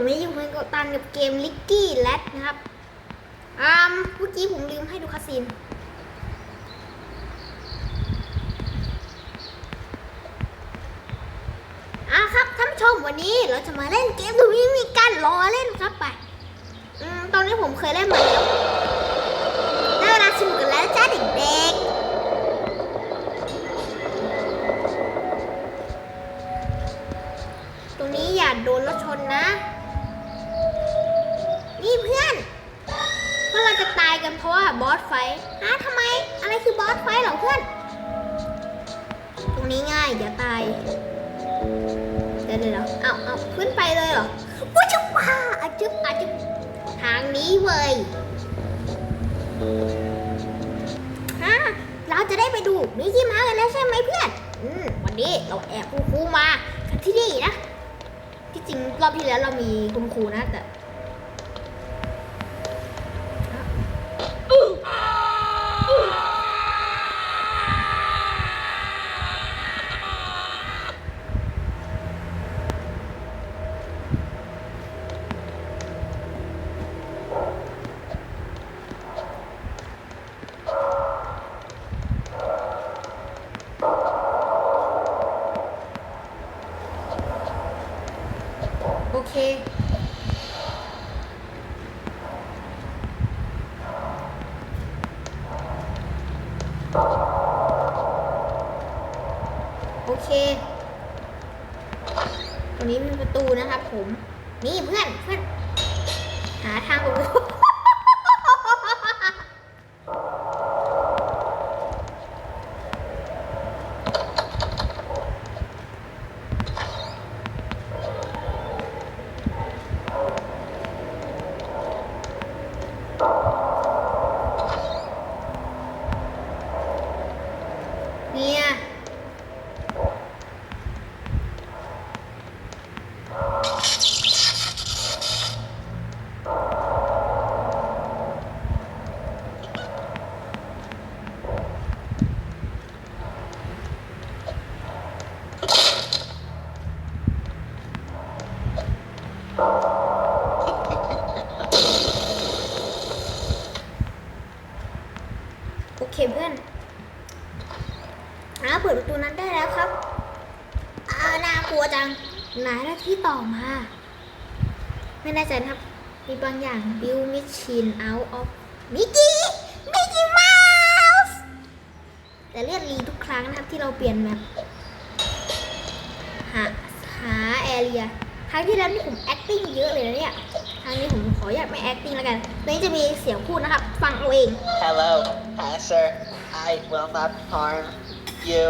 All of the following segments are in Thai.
ผมไม่อยู่เพื่อนกับตันกับเกมลิกกี้แลดนะครับอ่าเมื่อกี้ผมลืมให้ดูคาสินอะครับท่านผู้ชมวันนี้เราจะมาเล่นเกมดูวิ่งมีการรอเล่นครับไปอืมตอนนี้ผมเคยเล่นมาแล้วได้เวลาสนุกกันแล้วจ้าเด็กๆตรงนี้อย่าโดนรถชนนะ นี่เพื่อนเพราะเราจะตายกันเพราะว่าบอสไฟฮะทำไม อะไรคือบอสไฟเหรอเพื่อน ตรงนี้ง่ายเดี๋ยวตายเดี๋ยวเดี๋ยวเดี๋ยวเอาเอาขึ้นไปเลยเหรอว้าจุ๊บว้าอาจุ๊บอาจุ๊บทางนี้เว้ยฮะเราจะได้ไปดูมิกกี้มาส์กันแล้วใช่ไหมเพื่อน อืมวันนี้เราแอบคุณครูมาที่นี่นะ ที่จริงรอบที่แล้วเรามีคุณครูนะแต่ โอเค โอเค ตรงนี้มีประตูนะครับผม นี่เพื่อนเพื่อน หาทางออก เนี่ย โอเคเพื่อน อ่าเปิดประตูนั้นได้แล้วครับ อ่าน่ากลัวจังไหนหน้าที่ต่อมา ไม่แน่ใจนะครับ มีบางอย่าง build machine out of Mickey Mickey Mouse แต่เลือดรีทุกครั้งนะครับที่เราเปลี่ยนแมปหาหาแอเรียครั้งที่แล้วนี่ผม acting เยอะเลยนะเนี่ยครั้งนี้ผมขออยากไม่ acting แล้วกันตัวนี้จะมีเสียงพูดนะครับ ฟังเอาเอง Hello, Passer. I will not harm you.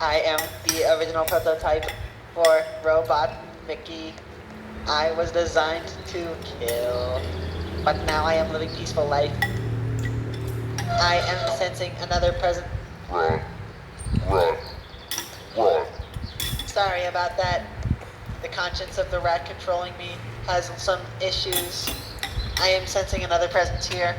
I am the original prototype for Robot Mickey. I was designed to kill, but now I am living peaceful life. I am sensing another present. Run, run, run. Sorry about that. The conscience of the rat controlling me has some issues. I am sensing another presence here.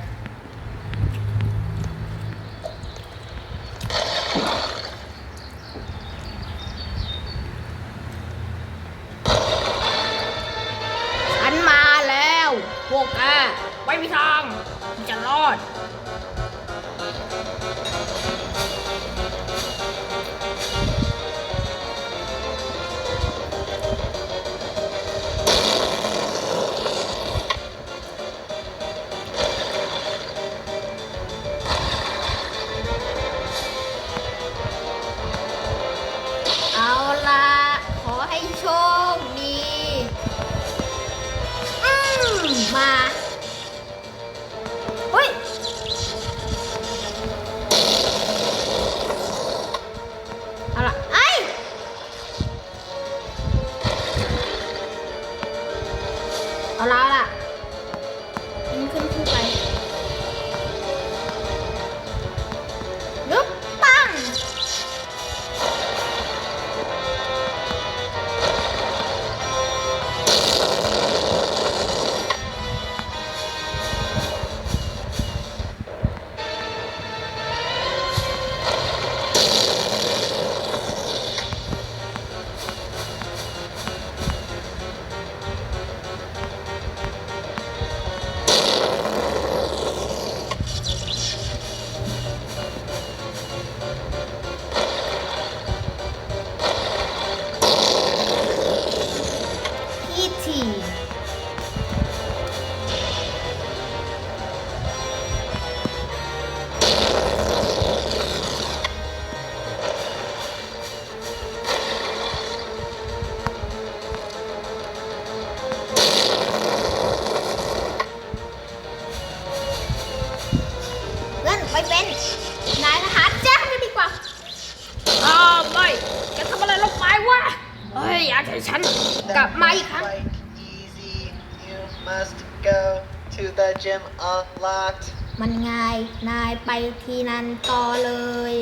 ต่อเลย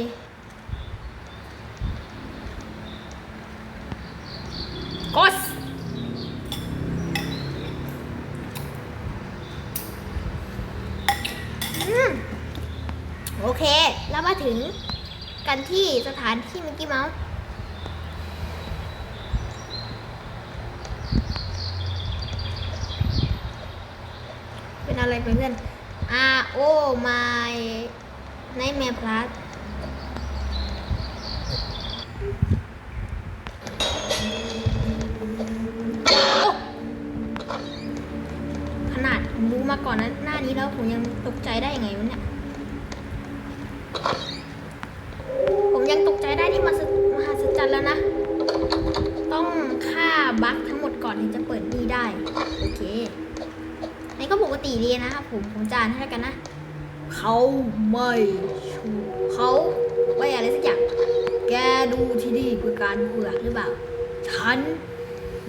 กดโอเค แล้วมาถึงกันที่สถานที่มิกกี้เมาส์เป็นอะไรเพื่อน R O my Nightmare Plus โอ้ขนาดผมรู้มาก่อนนั้นหน้านี้แล้วผมยังตกใจได้ยังไงวะเนี่ย ผมยังตกใจได้นี่มาสมหัศจรรย์แล้วนะ ต้องฆ่าบั๊กทั้งหมดก่อนถึงจะเปิดนี่ได้ โอเคนี่ก็ปกติดีนะครับผมผมจานให้แล้วกันนะ เขาไม่ชูเขาไม่อะไรสักอย่าง แกดูที่นี่เพื่อการเผือกหรือเปล่า ฉัน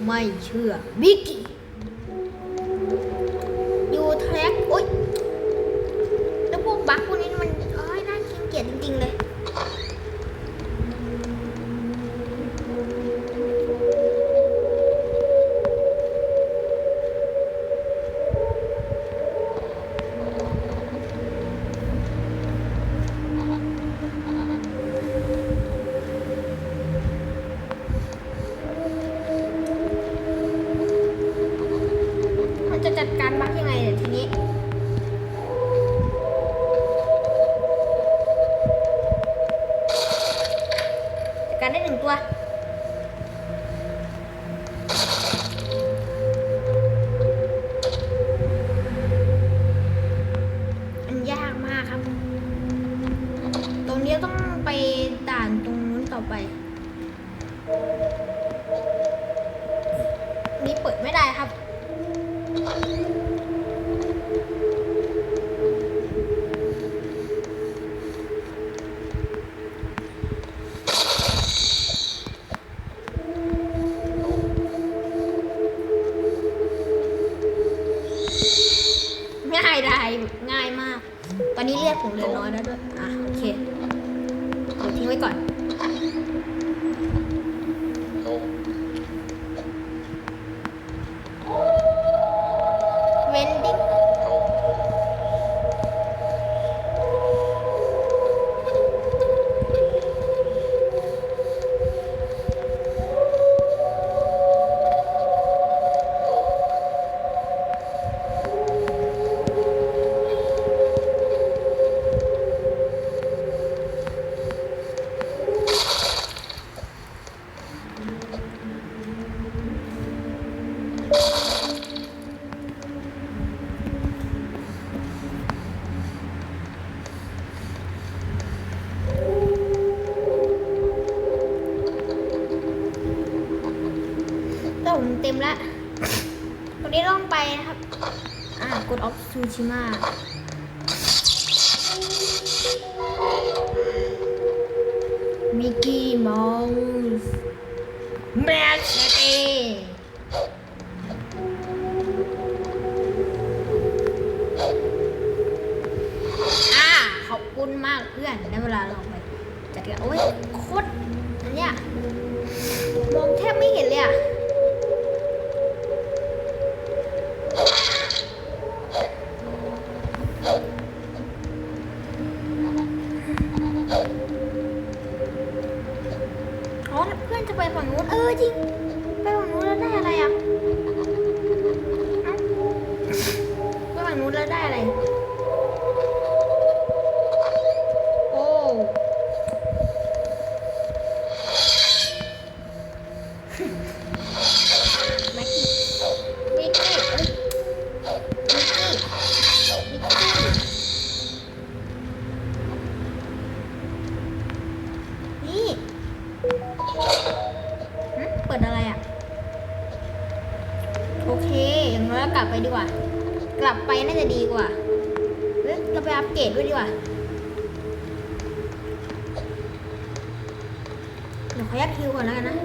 ไม่เชื่อ บิกกี้ ชิมามิกกี้มาส์แมชเตอ่าขอบคุณมากเพื่อนได้เวลาลองไปจัดการโอ้ยโคตรอันเนี้ยมองแทบไม่เห็นเลยอะ เดี๋ยวขอยัดฮิวก่อนแล้วกันนะ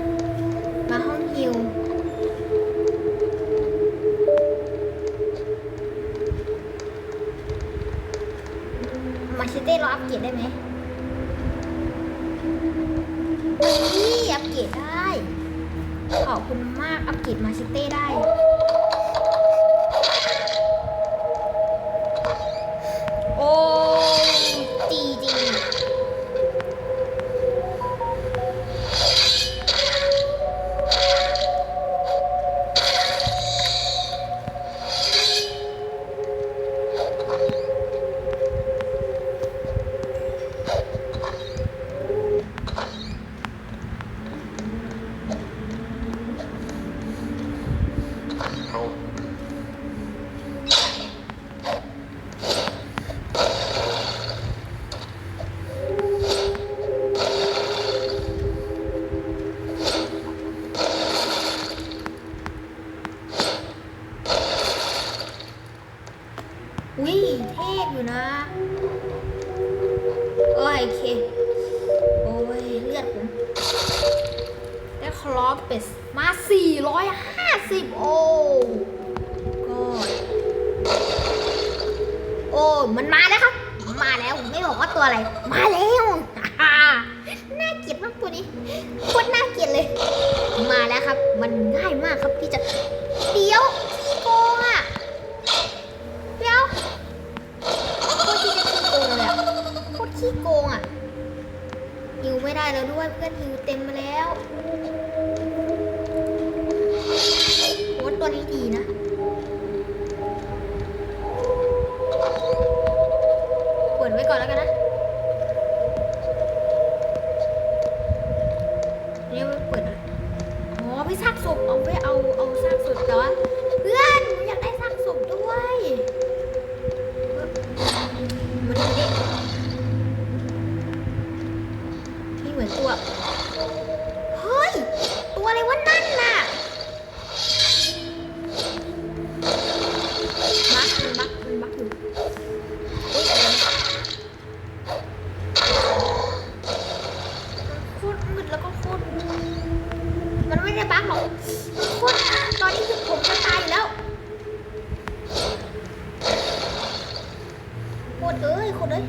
อุ้ยเทพอยู่นะ โอ้ยเค โอ้ยเลือดผมได้คลอปเป็ดมา 450 โอ้ก็โอ้ มันมาแล้วครับ มาแล้ว ไม่บอกว่าตัวอะไร มาแล้วน่าเกลียดมากตัวนี้โคตรน่าเกลียดเลย มาแล้วครับ มันง่ายมากครับที่จะเดี๋ยว ด้วด้วยเพื่อนฮิวเต็มมาแล้วโค้ดตัวนี้ดีนะ มันไม่ได้บักหรอกมันโคตรตอนนี้คือผมจะตายอยู่แล้วโคตรเอ้ยโคตรเอ้ย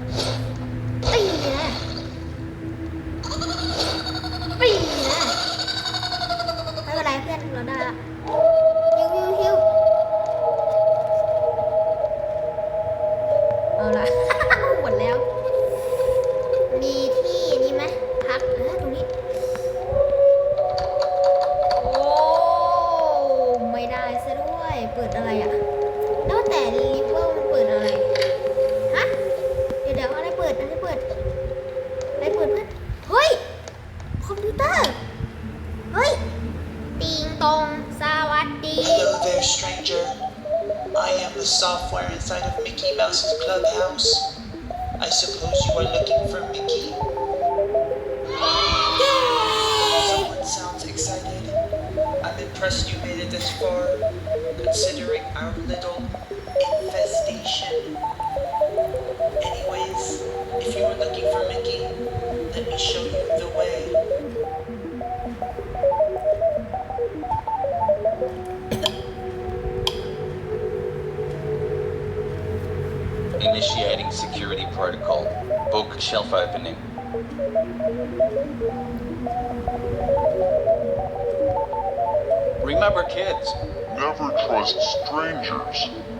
stranger. I am the software inside of Mickey Mouse's clubhouse. I suppose you are looking for Mickey? Someone sounds excited. I'm impressed you made it this far, considering our little infestation. Anyways, if you are looking for Mickey, let me show you the way. Security protocol. Book shelf opening. Remember, kids, Never trust strangers.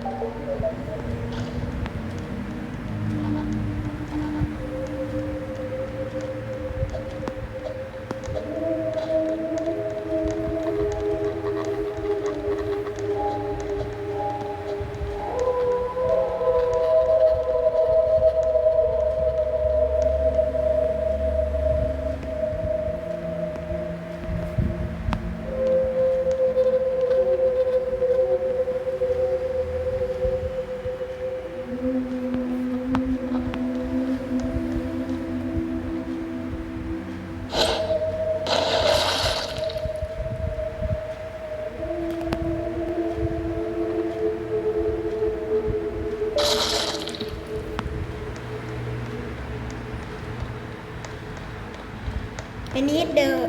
นิดเด้ง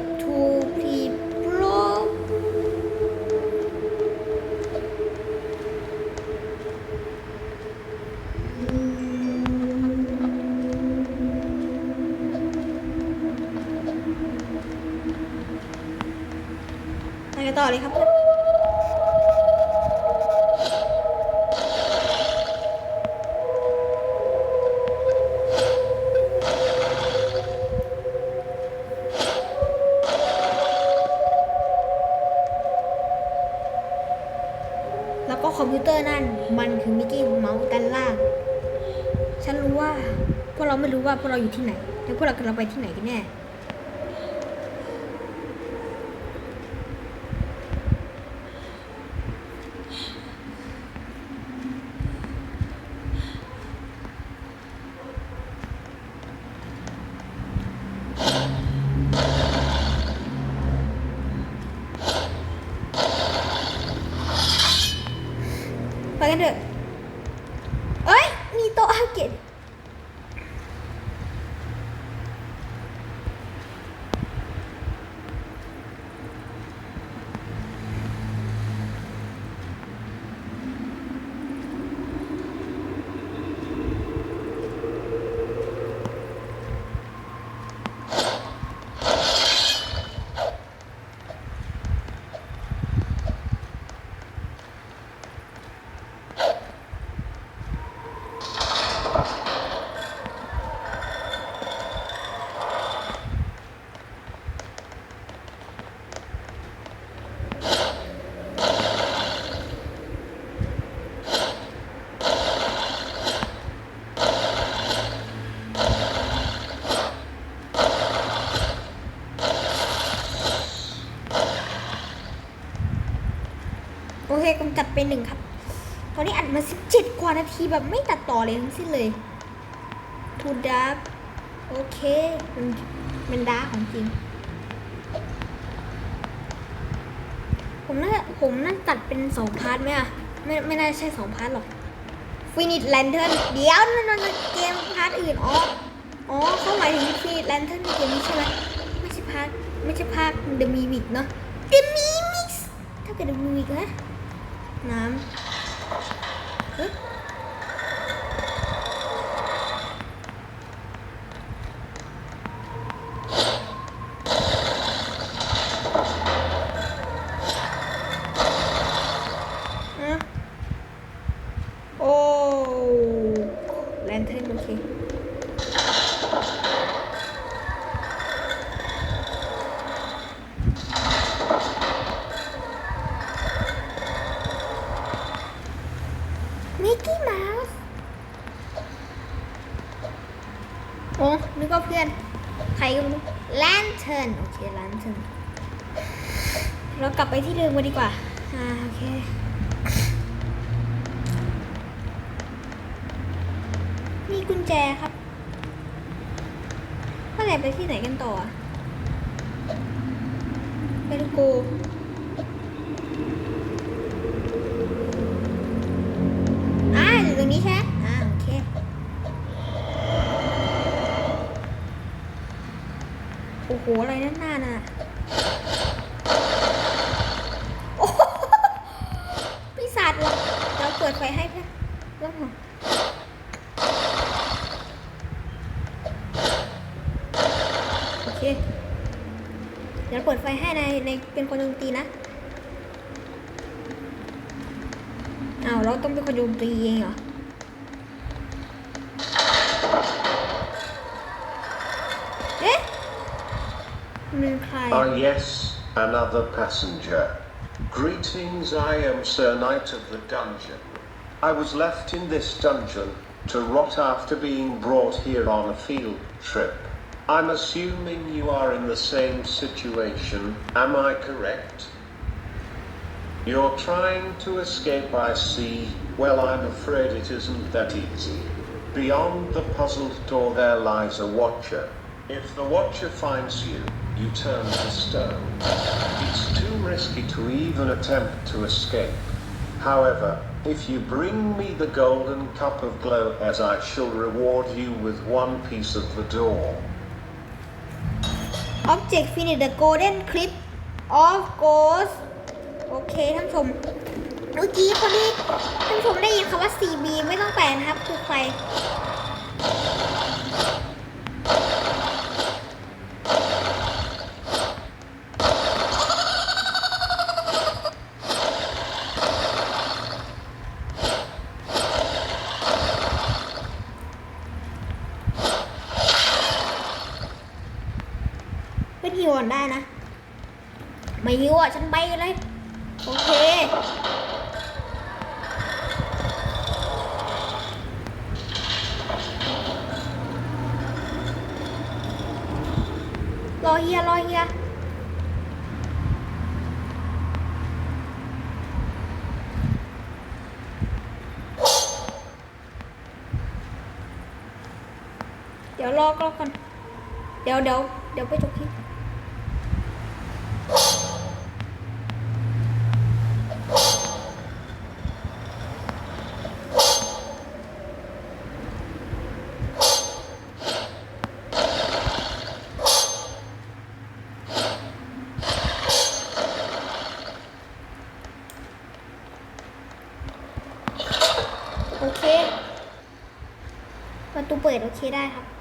คอมพิวเตอร์นั่นมันคือมิกกี้เมาส์ด้านล่าง ฉันรู้ว่าพวกเราไม่รู้ว่าพวกเราอยู่ที่ไหน แล้วพวกเรากำลังไปที่ไหนกันแน่ เคกำจัดไปหนึ่งครับ ตอนนี้อัดมาสิบเจ็ดกว่านาทีแบบไม่ตัดต่อเลยทั้งสิ้นเลยทูดาร์กโอเค มันมันดาของจริง ผมน่าผมน่าตัดเป็นสองพาร์ทไหมอะไม่ไม่น่าใช่สองพาร์ทหรอกฟินิชแลนเทิร์นเดี๋ยวนั่นนั่นเกมพาร์ทอื่นอ๋ออ๋อเขาหมายถึงฟินิชแลนเทิร์นในเกมนี้ใช่ไหมไม่ใช่พาร์ทไม่ใช่ภาคเดอะมีมิกเนาะเดอะมีมิกถ้าเกิดเดอะมีมิกนะ น้ำเฮ้ยอะโอ้แลนเทิร์นโอเค มิกกี้เมาส์ โอ้นึกว่าเพื่อน ใครก็ไม่รู้แลนเทิร์นโอเคแลนเทิร์น เรากลับไปดิมกันดีกว่า อ่า โอเคมีกุญแจครับเมื่อไหร่ไปที่ไหนกันต่ออะไปดูโกอ่าอยู่ตรงนี้ใช่อ่าโอเค โอ้โห อะไรนั่น เป็นคนโจมตีเองเหรอ เอ๊ะมันเป็นใคร Ah, yes, another passenger. Greetings, I am Sir Knight of the Dungeon. I was left in this dungeon to rot after being brought here on a field trip. I'm assuming you are in the same situation, am I correct? You're trying to escape, I see. Well, I'm afraid it isn't that easy. Beyond the puzzled door, there lies a watcher. If the watcher finds you, you turn to stone. It's too risky to even attempt to escape. However, if you bring me the golden cup of glow, as I shall reward you with one piece of the door. Object finish the golden clip of ghost โอเคท่านชมเมื่อกี้คนที่ท่านชมได้ยินคำว่า CB ไม่ต้องแปลนะครับคือใคร โก่อนได้นะ ไม่หิวอะ ฉันไปเลย โอเค รอเฮียรอเฮีย เดี๋ยว รอกรอก่อนเดี๋ยวเดี๋ยวเดี๋ยวไปจบคลิปโอเค ประตูเปิดโอเคได้ครับ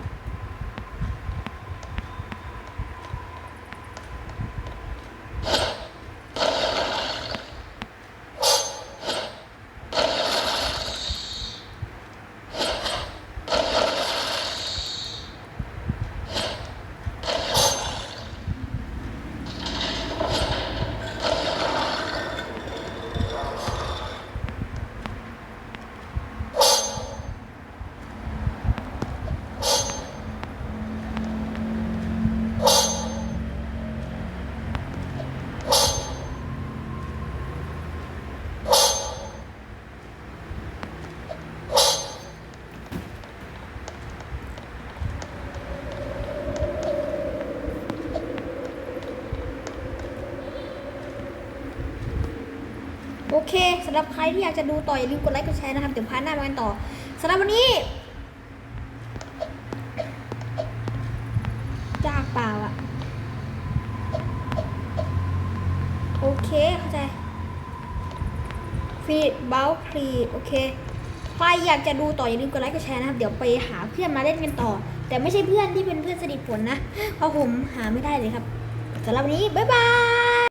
โอเคสำหรับใครที่อยากจะดูต่ออย่าลืมกดไลค์กดแชร์นะครับเดี๋ยวพาร์ทหน้ามากันต่อสำหรับวันนี้จากเปล่าอะโอเคเข้าใจฟีดเบลคลีโอเคใครอยากจะดูต่ออย่าลืมกดไลค์กดแชร์นะครับ เดี๋ยวไปหาเพื่อนมาเล่นกันต่อ แต่ไม่ใช่เพื่อนที่เป็นเพื่อนสนิทผลนะ เพราะผมหาไม่ได้เลยครับสำหรับวันนี้ บ๊ายบาย